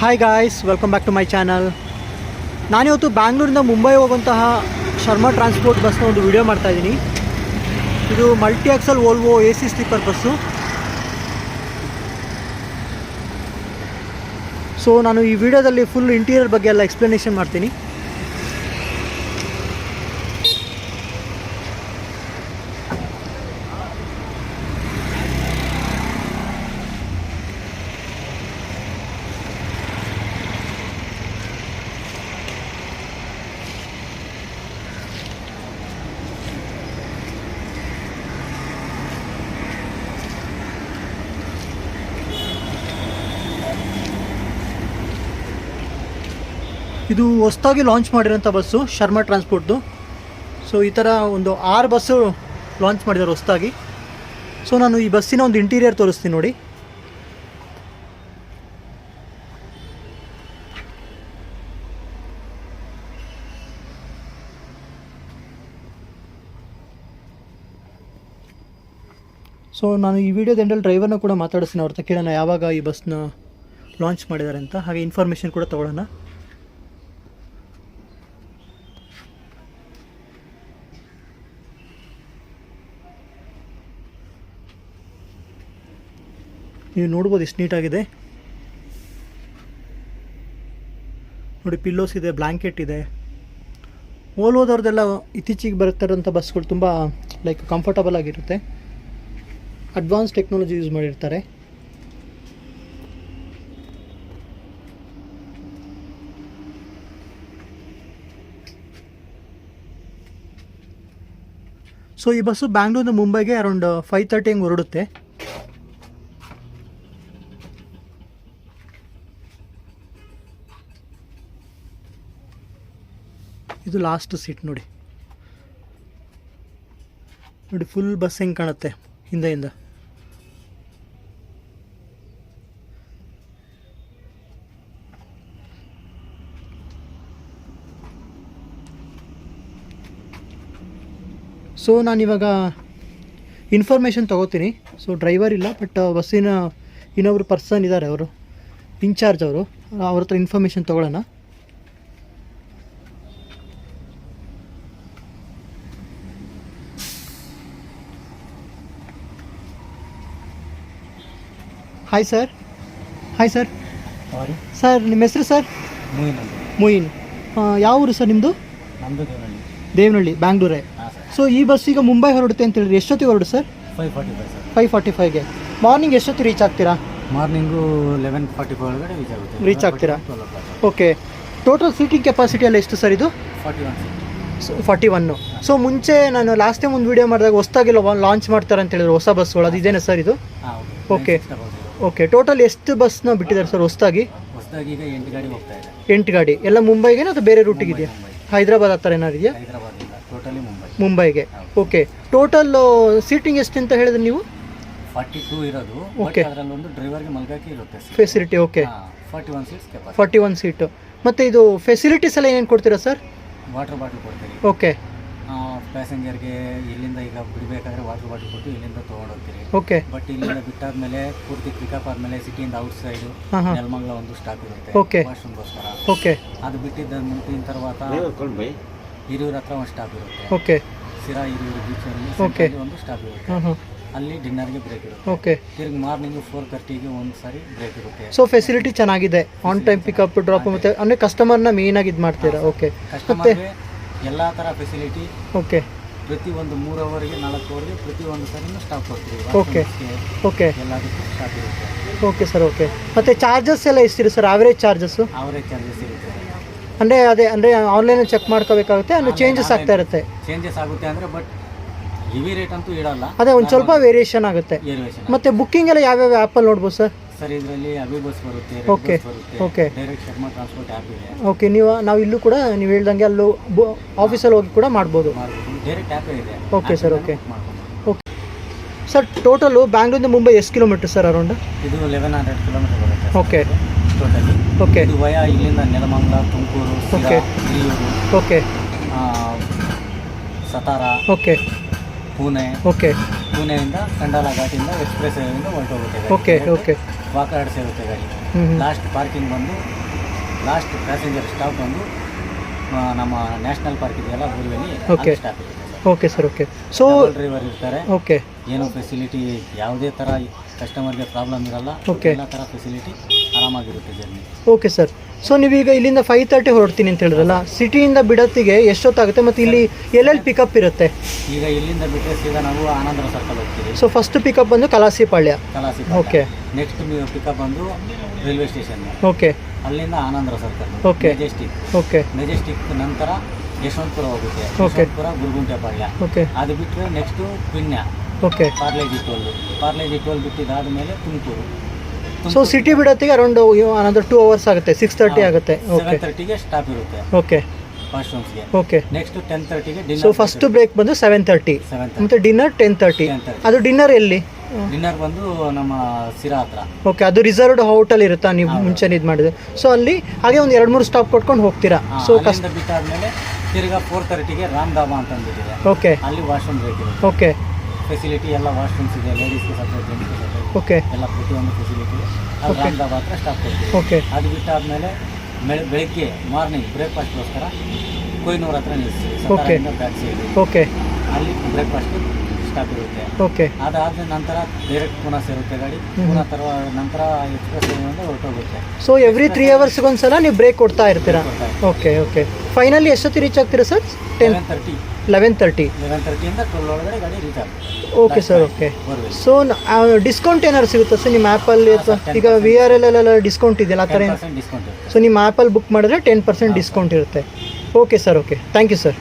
Hi guys welcome back to my channel ನಾನಿವತ್ತು ಬ್ಯಾಂಗ್ಳೂರಿಂದ ಮುಂಬೈ ಹೋಗುವಂತಹ ಶರ್ಮಾ ಟ್ರಾನ್ಸ್ಪೋರ್ಟ್ ಬಸ್ನ ಒಂದು ವಿಡಿಯೋ ಮಾಡ್ತಾ ಇದ್ದೀನಿ. ಇದು multi axle Volvo A C sleeper bus so ನಾನು ಈ ವಿಡಿಯೋದಲ್ಲಿ ಫುಲ್ ಇಂಟೀರಿಯರ್ ಬಗ್ಗೆ ಎಲ್ಲ ಎಕ್ಸ್ಪ್ಲನೇಷನ್ ಮಾಡ್ತೀನಿ. ಇದು ಹೊಸದಾಗಿ ಲಾಂಚ್ ಮಾಡಿರೋಂಥ ಬಸ್ಸು ಶರ್ಮಾ ಟ್ರಾನ್ಸ್ಪೋರ್ಟ್ದು ಸೊ ಈ ಥರ ಒಂದು ಆರು ಬಸ್ಸು ಲಾಂಚ್ ಮಾಡಿದ್ದಾರೆ ಹೊಸದಾಗಿ. ಸೊ ನಾನು ಈ ಬಸ್ಸಿನ ಒಂದು ಇಂಟೀರಿಯರ್ ತೋರಿಸ್ತೀನಿ ನೋಡಿ. ಸೊ ನಾನು ಈ ವಿಡಿಯೋದ ಎಂಡಲ್ಲಿ ಡ್ರೈವರ್ನ ಕೂಡ ಮಾತಾಡಿಸ್ತೀನಿ, ಅವ್ರ ಕೇಳೋಣ ಯಾವಾಗ ಈ ಬಸ್ನ ಲಾಂಚ್ ಮಾಡಿದ್ದಾರೆ ಅಂತ. ಹಾಗೆ ಇನ್ಫಾರ್ಮೇಷನ್ ಕೂಡ ತೊಗೊಳ್ಳೋಣ. ನೀವು ನೋಡ್ಬೋದು ಎಷ್ಟು ನೀಟಾಗಿದೆ. ನೋಡಿ ಪಿಲ್ಲೋಸ್ ಇದೆ ಬ್ಲ್ಯಾಂಕೆಟ್ ಇದೆ. ಓಲೋದವ್ರದ್ದೆಲ್ಲ ಇತ್ತೀಚಿಗೆ ಬರ್ತಾರಂಥ ಬಸ್ಗಳು ತುಂಬ ಲೈಕ್ ಕಂಫರ್ಟಬಲ್ ಆಗಿರುತ್ತೆ. ಅಡ್ವಾನ್ಸ್ ಟೆಕ್ನಾಲಜಿ ಯೂಸ್ ಮಾಡಿರ್ತಾರೆ. ಸೊ ಈ ಬಸ್ಸು ಬ್ಯಾಂಗ್ಳೂರಿಂದ ಮುಂಬೈಗೆ ಅರೌಂಡ್ ಫೈವ್ ತರ್ಟಿ ಹಂಗೆ ಹೊರಡುತ್ತೆ. ಇದು ಲಾಸ್ಟ್ ಸೀಟ್ ನೋಡಿ. ನೋಡಿ ಫುಲ್ ಬಸ್ ಹೆಂಗೆ ಕಾಣುತ್ತೆ ಹಿಂದೆಯಿಂದ? ಸೊ ನಾನಿವಾಗ ಇನ್ಫಾರ್ಮೇಷನ್ ತೊಗೋತೀನಿ. ಸೊ ಡ್ರೈವರ್ ಇಲ್ಲ ಬಟ್ ಬಸ್ಸಿನ ಇನ್ನೊಬ್ರು ಪರ್ಸನ್ ಇದ್ದಾರೆ ಅವರು ಇನ್ಚಾರ್ಜ್ ಅವರು. ಅವ್ರ ಹತ್ರ ಇನ್ಫಾರ್ಮೇಷನ್ ತೊಗೊಳ್ಳೋಣ. Hi sir hi sir sorry sir ನಿಮ್ಮ ಹೆಸರು ಸರ್ ಮೂವಿನ ಮೊಯಿನ್. ಯಾವ ಊರು ಸರ್ ನಿಮ್ಮದು ನಮ್ಮದು ದೇವನಹಳ್ಳಿ. ದೇವನಹಳ್ಳಿ ಬ್ಯಾಂಗ್ಳೂರೇ. ಹಾಂ ಸರ್ ಸೊ ಈ ಬಸ್ ಈಗ ಮುಂಬೈ ಹೊರಡುತ್ತೆ ಅಂತ ಹೇಳಿದ್ರೆ ಎಷ್ಟೊತ್ತಿಗೆ ಹೊರಡು sir five forty five sir five forty ಫೈವ್ಗೆ morning ಎಷ್ಟೊತ್ತಿಗೆ ರೀಚ್ ಆಗ್ತೀರಾ? ಮಾರ್ನಿಂಗು ಲೆವೆನ್ ಫಾರ್ಟಿ ಫೈವ್ ಒಳಗಡೆ ರೀಚ್ ಆಗುತ್ತೆ. ರೀಚ್ ಆಗ್ತೀರಾ? ಓಕೆ ಟೋಟಲ್ ಸೀಟಿಂಗ್ ಕೆಪಾಸಿಟಿ ಎಲ್ಲ ಎಷ್ಟು ಸರ್ ಇದು? Forty one forty one so ಮುಂಚೆ ನಾನು ಲಾಸ್ಟ್ ಟೈಮ್ ಒಂದು ವಿಡಿಯೋ ಮಾಡಿದಾಗ ಹೊಸದಾಗಿ ಲಾಂಚ್ ಮಾಡ್ತಾರೆ ಅಂತ ಹೇಳಿದ್ರು ಹೊಸ ಬಸ್ಗಳು ಅದು ಇದೇನೆ ಸರ್ ಇದು? ಓಕೆ. ಓಕೆ ಟೋಟಲ್ ಎಷ್ಟು ಬಸ್ನ ಬಿಟ್ಟಿದ್ದಾರೆ ಸರ್ ಹೊಸದಾಗಿ? ಹೊಸದಾಗಿ ಈಗ ಎಂಟು ಗಾಡಿ ಹೋಗ್ತಾ ಇದೆ. ಎಂಟು ಗಾಡಿ. ಎಲ್ಲ ಮುಂಬೈಗೆ ಅಥವಾ ಬೇರೆ ರೂಟಿಗೆ ಇದೆಯಾ ಹೈದರಾಬಾದ್ ಆ ಥರ ಏನಾದ್ರು ಇದೆಯಾ? ಹೈದರಾಬಾದಿಂದ ಟೋಟಲಿ ಮುಂಬೈ ಮುಂಬೈಗೆ. ಓಕೆ ಟೋಟಲ್ ಸೀಟಿಂಗ್ ಎಷ್ಟು ಅಂತ ಹೇಳಿದ್ರೆ ನೀವು? ಫಾರ್ಟಿ ಟೂ ಇರೋದು ಓಕೆ ಅದರಲ್ಲಿ ಒಂದು ಡ್ರೈವರ್ಗೆ ಮಲ್ಗಕ್ಕೆ ಇರುತ್ತೆ facility okay seats capacity forty one seat ಮತ್ತು ಇದು ಫೆಸಿಲಿಟೀಸ್ ಎಲ್ಲ ಏನೇನು ಕೊಡ್ತೀರಾ ಸರ್ ವಾಟರ್ ಬಾಟಲ್ ಕೊಡ್ತೀವಿ. ಓಕೆ ಪ್ಯಾಸೆಂಜರ್ಗೆ ಇಲ್ಲಿಂದ ಈಗ ಬಿಡಬೇಕಾದ್ರೆ ವಾಟರ್ ಬಾಟಲ್ ಕೊಟ್ಟು ಇಲ್ಲಿಂದ ತೊಗೊಂಡೋಗ್ತೀರಿ. ಓಕೆ ಬಟ್ ಇಲ್ಲಿಂದ ಬಿಟ್ಟಾದ್ಮೇಲೆ ಪೂರ್ತಿ ಪಿಕಪ್ ಆದ್ಮೇಲೆ ಸಿಟಿಯಿಂದ ಔಟ್ ಸೈಡ್ ನೆಲಮಂಗ್ಲ ಒಂದು ಸ್ಟಾಪ್ ಇರುತ್ತೆ. ಓಕೆ ವಾಶ್ರೂಮ್ಗೋಸ್ಕರ. ಓಕೆ ಅದು ಬಿಟ್ಟಿದ್ದ ಮುಂದಿನ ತರ್వాత ಹಿರಿಯೂರ ಹತ್ರ ಒಂದು ಸ್ಟಾಪ್ ಇರುತ್ತೆ. ಓಕೆ ಸಿರಾ ಹಿರಿಯೂರು ಬೀಚ್ ಓಕೆ ಒಂದು ಸ್ಟಾಪ್ ಇರುತ್ತೆ. ಅಲ್ಲಿ ಡಿನ್ನರ್ಗೆ ಬ್ರೇಕ್ ಇರುತ್ತೆ. ಓಕೆ ತಿರ್ಗಿ ಮಾರ್ನಿಂಗ್ ಫೋರ್ ತರ್ಟಿಗೆ ಒಂದು ಸಾರಿ ಬ್ರೇಕ್ ಇರುತ್ತೆ. ಸೊ ಫೆಸಿಲಿಟಿ ಚೆನ್ನಾಗಿದೆ. ಆನ್ ಟೈಮ್ ಪಿಕಪ್ ಡ್ರಾಪ್ ಮತ್ತೆ ಅಂದರೆ ಕಸ್ಟಮರ್ನ ಮೇಯ್ನಾಗಿ ಇದು ಮಾಡ್ತೀರಾ? ಓಕೆ ಕಸ್ಟಮರ್ಗೆ ಎಲ್ಲ ತರ ಫೆಸಿಲಿಟಿ ಓಕೆ ಪ್ರತಿ ಒಂದು ಮೂರು ಅವರ್ಗೆ ನಾಲ್ಕು ಅವರ್ಗೆ ಪ್ರತಿ ಒಂದು ಸರಿನೂ ಸ್ಟಾಪ್ ಕೊಡ್ತೀವಿ. washroomsಗೆ ಓಕೆ ಎಲ್ಲದಕ್ಕೂ ಸ್ಟಾಪ್ ಇರುತ್ತೆ. ಓಕೆ ಸರ್ ಓಕೆ ಮತ್ತು ಚಾರ್ಜಸ್ ಎಲ್ಲ ಎಷ್ಟಿದೆ ಸರ್ ಆವ್ರೇಜ್ ಚಾರ್ಜಸ್ಸು ಅವರೇ ಚಾರ್ಜಸ್ ಇರುತ್ತೆ. ಅಂದರೆ ಅದೇ ಅಂದರೆ ಆನ್ಲೈನ್ ಚೆಕ್ ಮಾಡ್ಕೋಬೇಕಾಗುತ್ತೆ ಅಂದ್ರೆ ಚೇಂಜಸ್ ಆಗ್ತಾ ಇರುತ್ತೆ? ಚೇಂಜಸ್ ಆಗುತ್ತೆ ಅಂದರೆ ಬಟ್ ಹೆವಿ ರೇಟ್ ಅಂತೂ ಇಡಲ್ಲ. ಅದೇ ಒಂದು ಸ್ವಲ್ಪ ವೇರಿಯೇಷನ್ ಆಗುತ್ತೆ. ಮತ್ತೆ ಮತ್ತು ಬುಕ್ಕಿಂಗ್ ಎಲ್ಲ ಯಾವ್ಯಾವ ಆ್ಯಪಲ್ಲಿ ನೋಡ್ಬೋದು ಸರ್ ಸರ್ ಇದರಲ್ಲಿ ಅಭಿ ಬಸ್ ಬರುತ್ತೆ Okay. Okay, bus. ಬರುತ್ತೆ ಡೈರೆಕ್ಟ್ ಶರ್ಮಾ ಟ್ರಾನ್ಸ್ಪೋರ್ಟ್ ಆ್ಯಪ್ ಇದೆ. ಓಕೆ ನೀವು ನಾವು ಇಲ್ಲೂ ಕೂಡ ನೀವು ಹೇಳ್ದಂಗೆ ಅಲ್ಲೂ ಆಫೀಸಲ್ಲಿ ಹೋಗಿ ಕೂಡ ಮಾಡ್ಬೋದು. ಮಾಡ್ಬೋದು. ಡೈರೆಕ್ಟ್ ಆ್ಯಪ್ ಇದೆ. ಓಕೆ ಸರ್ ಮಾಡ್ಬೋದು. ಓಕೆ ಸರ್ ಟೋಟಲು ಬ್ಯಾಂಗ್ಳೂರಿಂದ ಮುಂಬೈ ಎಷ್ಟು ಕಿಲೋಮೀಟರ್ ಸರ್ ಅರೌಂಡ್ ಇದು ಲೆವೆನ್ ಹಂಡ್ರೆಡ್ ಕಿಲೋಮೀಟರ್ ಬರುತ್ತೆ ಓಕೆ ಟೋಟಲಿ ಓಕೆ ಇದು ವಯ ಇಲ್ಲಿಂದ ನೆಲಮಂಗಲ ತುಮಕೂರು ಸಿರಾ Okay. ಹಿರಿಯೂರು ಓಕೆ ಆ, ಸತಾರ ಓಕೆ ಪುಣೆ. ಓಕೆ ಪುಣೆಯಿಂದ ಕಂಡಾಲ ಘಾಟಿಂದ ಎಕ್ಸ್ಪ್ರೆಸ್ ಇಂದ ಹೊರಟೋಗುತ್ತೆ ಓಕೆ ಓಕೆ ವಾಕರ್ಡ್ ಸೇರುತ್ತೆ ಗಾಡಿ. ಲಾಸ್ಟ್ ಪಾರ್ಕಿಂಗ್ ಬಂದು ಲಾಸ್ಟ್ ಪ್ಯಾಸೆಂಜರ್ ಸ್ಟಾಪ್ ಬಂದು ಆ, ನಮ್ಮ ನ್ಯಾಷನಲ್ ಪಾರ್ಕ್ ಇದೆಯಲ್ಲ ಊರಲ್ಲಿ okay stop okay sir okay so driver ಇರ್ತಾರೆ. ಓಕೆ ಏನು ಫೆಸಿಲಿಟಿ ಯಾವುದೇ ಥರ ಕಸ್ಟಮರ್ಗೆ ಪ್ರಾಬ್ಲಮ್ ಇರಲ್ಲ. ಓಕೆ ಎಲ್ಲ ಥರ ಫೆಸಿಲಿಟಿ ಆರಾಮಾಗಿರುತ್ತೆ ಜರ್ನಿ ಓಕೆ ಸರ್ ಸೊ ನೀವೀಗ ಇಲ್ಲಿಂದ ಫೈವ್ ತರ್ಟಿ ಹೊರಡ್ತೀನಿ ಅಂತ ಹೇಳಿದ್ರಲ್ಲ ಸಿಟಿಯಿಂದ ಬಿಡತ್ತಿಗೆ ಎಷ್ಟೊತ್ತಾಗುತ್ತೆ? ಮತ್ತು ಇಲ್ಲಿ ಎಲ್ಲೆಲ್ಲಿ ಪಿಕಪ್ ಇರುತ್ತೆ? ಈಗ ಇಲ್ಲಿಂದ ಬಿಟ್ಟರೆ ಸೀದಾ ನಾವು ಆನಂದರ ಸರ್ಕಲ್ ಹೋಗ್ತೀವಿ. ಸೊ ಫಸ್ಟ್ ಪಿಕಪ್ ಬಂದು Kalasipalya Kalasi okay next pickup ಬಂದು ರೈಲ್ವೆ ಸ್ಟೇಷನ್ ಓಕೆ ಅಲ್ಲಿಂದ Anand Rao circle okay Majestic okay Majestic ನಂತರ ಯಶವಂತಪುರ ಹೋಗುತ್ತೆ. ಯಶವಂತಪುರ ಗುರುಗುಂಟೆಪಾಳ್ಯ ಓಕೆ ಅದು ಬಿಟ್ಟರೆ ನೆಕ್ಸ್ಟು ಪುಣ್ಯ. Okay Parle G toll. Parle G toll ಬಿಟ್ಟಿದ್ದಾದ್ಮೇಲೆ Tumakuru. So city ಬಿಡತ್ತಿಗೆ ಅರೌಂಡ್ ಅನದರ್ ಟೂ ಅವರ್ಸ್ ಆಗುತ್ತೆ ಸಿಕ್ಸ್ ತರ್ಟಿ ಆಗುತ್ತೆ. ಓಕೆ ತರ್ಟಿಗೆ ಸ್ಟಾಪ್ ಇರುತ್ತೆ. ಓಕೆ ಓಕೆ ನೆಕ್ಸ್ಟ್ ಟೆನ್ ತರ್ಟಿಗೆ ಸೊ ಫಸ್ಟ್ ಬ್ರೇಕ್ ಬಂದು ಸೆವೆನ್ ತರ್ಟಿ ಮತ್ತೆ ಡಿನ್ನರ್ ಟೆನ್ ತರ್ಟಿ ಅದು ಡಿನ್ನರ್ ಎಲ್ಲಿ? ಡಿನ್ನರ್ ಬಂದು ನಮ್ಮ ಸಿರಾ ಹತ್ರ. ಓಕೆ ಅದು ರಿಸರ್ವ್ಡ್ ಹೋಟೆಲ್ ಇರುತ್ತಾ ನೀವು ಮುಂಚೆ ಇದು ಮಾಡಿದ್ರೆ. ಸೊ ಅಲ್ಲಿ ಹಾಗೆ ಒಂದು ಎರಡು ಮೂರು ಸ್ಟಾಪ್ ಕೊಟ್ಕೊಂಡು ಹೋಗ್ತೀರಾ? ಸೊ ಕಷ್ಟ ಬಿಟ್ಟಾದ್ಮೇಲೆ ತಿರ್ಗಾ ಫೋರ್ ತರ್ಟಿಗೆ ರಾಮ್ ಧಾಬಾ ಅಂತ ಅಂದ್ಬಿಟ್ಟಿದೆ ಓಕೆ ಅಲ್ಲಿ ವಾಶ್ರೂಮ್ ಬ್ರೇಕ್ ಓಕೆ ಫೆಸಿಲಿಟಿ ಎಲ್ಲ ವಾಶ್ರೂಮ್ಸ್ ಇದೆ ಲೇಡೀಸ್ಗೆ ಸಪ್ರೇಟ್ ಜೆಂಟ್ಸ್ಗೆ ಓಕೆ. ಎಲ್ಲ ಪ್ರತಿಯೊಂದು ಫೆಸಿಲಿಟಿ. ಹತ್ರ ಸ್ಟಾಪ್ ಕೊಡ್ತೀವಿ. ಓಕೆ. ಅದು ಬಿಟ್ಟಾದ್ಮೇಲೆ ಬೆಳ ಬೆಳಗ್ಗೆ ಮಾರ್ನಿಂಗ್ ಬ್ರೇಕ್ಫಾಸ್ಟ್ಗೋಸ್ಕರ ಕೊಯ್ನೂರ್ ಹತ್ರ ನಿಲ್ಲಿಸ್ತೀವಿ ಓಕೆ. ಸತಾರದಿಂದ ಬ್ಯಾಕ್ ಸೈಡ್ ಓಕೆ. ಅಲ್ಲಿ ಬ್ರೇಕ್ಫಾಸ್ಟ್ ಸ್ಟಾಪ್ ಇರುತ್ತೆ. ಓಕೆ. ಅದಾದ ನಂತರ ಡೈರೆಕ್ಟ್ ಪುನಃ ಸೇರುತ್ತೆ ಗಾಡಿ. ಪುನಃ ತರ ನಂತರ ಎಕ್ಸ್ಪ್ರೆಸ್ ಹೊರಟೋಗುತ್ತೆ. ಸೊ ಎವ್ರಿ ತ್ರೀ ಅವರ್ಸ್ಗೊಂದ್ಸಲ ನೀವು ಬ್ರೇಕ್ ಕೊಡ್ತಾ ಇರ್ತೀರಾ? Okay okay. ಫೈನಲಿ ಎಷ್ಟೊತ್ತಿ ರೀಚ್ ಆಗ್ತೀರಾ sir ten eleven thirty eleven thirty eleven ತರ್ಟಿಯಿಂದ twelve ಒಳಗಡೆ ಗಾಡಿ ರೀಚ್ ಆಗುತ್ತೆ. Okay sir okay so discount ಏನಾದ್ರು ಸಿಗುತ್ತಾ ಸರ್ ನಿಮ್ಮ ಆ್ಯಪಲ್ಲಿ ಅಥವಾ ಈಗ ವಿ ಆರ್ ಎಲ್ ಎಲ್ಲ ಡಿಸ್ಕೌಂಟ್ ಇದೆಯಲ್ಲ ಆ ಥರ ಏನು ಡಿಸ್ಕೌಂಟ್ ಸೊ ನಿಮ್ಮ ಆ್ಯಪಲ್ಲಿ ಬುಕ್ ಮಾಡಿದ್ರೆ ಟೆನ್ ಪರ್ಸೆಂಟ್ ಡಿಸ್ಕೌಂಟ್ ಇರುತ್ತೆ. Okay sir okay thank you sir